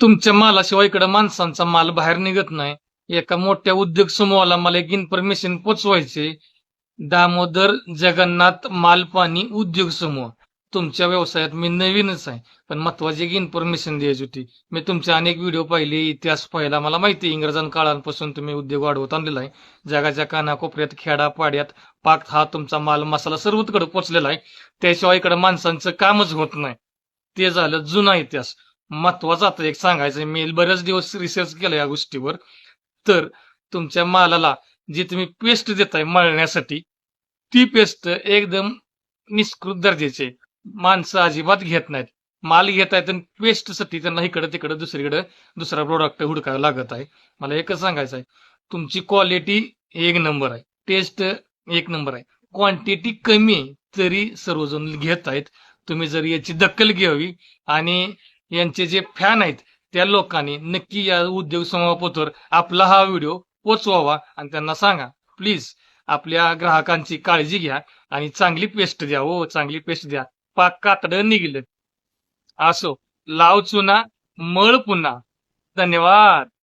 तुमच्या मालाशिवाय इकडे माणसांचा माल बाहेर निघत नाही. एका मोठ्या उद्योग समूहाला मला एक इन्फॉर्मेशन पोचवायचे दामोदर जगन्नाथ मालपाणी उद्योग समूह. तुमच्या व्यवसायात मी नवीनच आहे. पण महत्वाची एक इन्फॉर्मेशन द्यायची होती. मी तुमचे अनेक व्हिडिओ पाहिले. इतिहास पाहिला. मला माहिती आहे, इंग्रजां काळांपासून तुम्ही उद्योग वाढवत आणलेला आहे. जगाच्या कानाकोपऱ्यात खेडा पाड्यात पाक हा तुमचा माल मसाला सर्वत्र पोचलेला आहे. त्याशिवाय इकडे माणसांचं कामच होत नाही. ते झालं जुना इतिहास. महत्त्वाचा आता एक सांगायचं मी बरेच दिवस रिसर्च केला या गोष्टीवर. तर तुमच्या मालाला जी तुम्ही पेस्ट देताय मळण्यासाठी ती पेस्ट एकदम निष्कृत दर्जाची आहे. माणसं अजिबात घेत नाहीत. माल घेत आहेत आणि पेस्टसाठी त्यांना इकडं तिकडं दुसरीकडे दुसरा प्रोडक्ट हुडकायला लागत आहे. मला एकच सांगायचं आहे. तुमची क्वालिटी एक नंबर आहे. टेस्ट एक नंबर आहे. क्वांटिटी कमी तरी सर्वजण घेत आहेत. तुम्ही जर याची दखल घ्यावी आणि यांचे जे फॅन आहेत त्या लोकांनी नक्की या उद्योग समूहापोतर आपला हा व्हिडिओ पोचवावा आणि त्यांना सांगा. प्लीज आपल्या ग्राहकांची काळजी घ्या आणि चांगली पेस्ट द्या हो चांगली पेस्ट द्या. पाक कातडं निघलं. असो लाव चुना मळ पुन्हा. धन्यवाद.